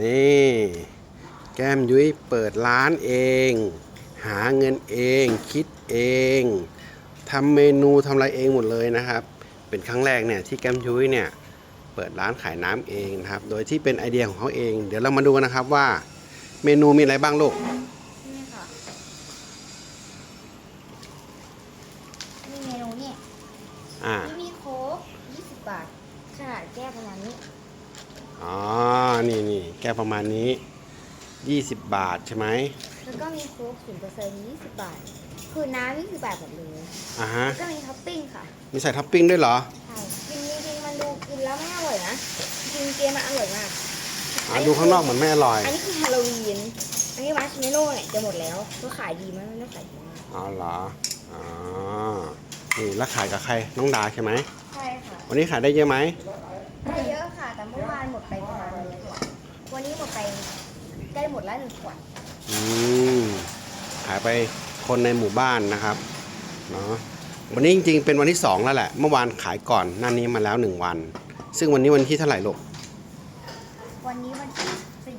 นี่ แก้มยุ้ยเปิดร้านเอง หาเงินเอง คิดเองทำเมนูทำอะไรเองหมดเลยนะครับ เป็นครั้งแรกเนี่ยที่แก้มยุ้ยเนี่ยเปิดร้านขายน้ำเองนะครับ โดยที่เป็นไอเดียของเขาเอง เดี๋ยวเรามาดูกันนะครับว่า เมนูมีอะไรบ้างลูกนี่ค่ะนี่เมนูเนี่ยอ่านี่มีโค้ก20 บาท ขนาดแก้วประมาณนี้ อ๋อ นี่นี่แก้วประมาณนี้ 20 บาทใช่ไหมแล้วก็มีโค้ก0% 20บาท คือน้ำ20บาทหมดเลยอ่าฮะ แล้วก็มีท็อปปิ้งค่ะ มีใส่ท็อปปิ้งด้วยเหรอ ใช่กินจริงๆมันดูกินแล้วไม่อร่อยนะจริงๆเกมมันอร่อยมาก อ่าดูข้างนอกเหมือนไม่อร่อย อันนี้คือฮาโลวีน อันนี้มาร์ชเมลโล่เนี่ยจะหมดแล้ว ก็ขายดีมากไม่ขายดีมากอ๋อเหรออ๋อนี่แล้วขายกับใคร น้องดาใช่ไหม ใช่ค่ะ วันนี้ขายได้เยอะไหมได้เยอะค่ะ แต่เมื่อวานหมดไปป มดไปใกล้หมดแล้วหนึ่งขวดอืมขายไปคนในหมู่บ้านนะครับเนาะวันนี้จริงๆเป็นวันที่2แล้วแหละ เมื่อวานขายก่อนหน้านี้มาแล้ว1วัน ซึ่งวันนี้วันที่เท่าไหร่ลูกวันนี้วันที่สี่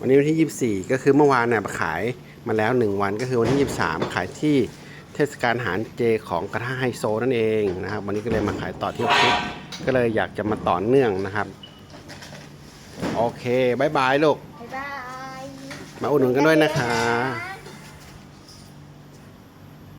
วันนี้วันที่ 24 ก็คือเมื่อวานเนี่ยขายมาแล้ว 1 วันก็คือวันที่ 23 ขายที่เทศกาลอาหารเจของกระทะไฮโซนั่นเองนะครับ วันนี้ก็เลยมาขายต่อที่ออฟฟิศก็เลยอยากจะมาต่อเนื่องนะครับ โอเคบายบายลูก บ๊ายบาย มาอุดหนุนกันด้วยนะคะบ๊ายบาย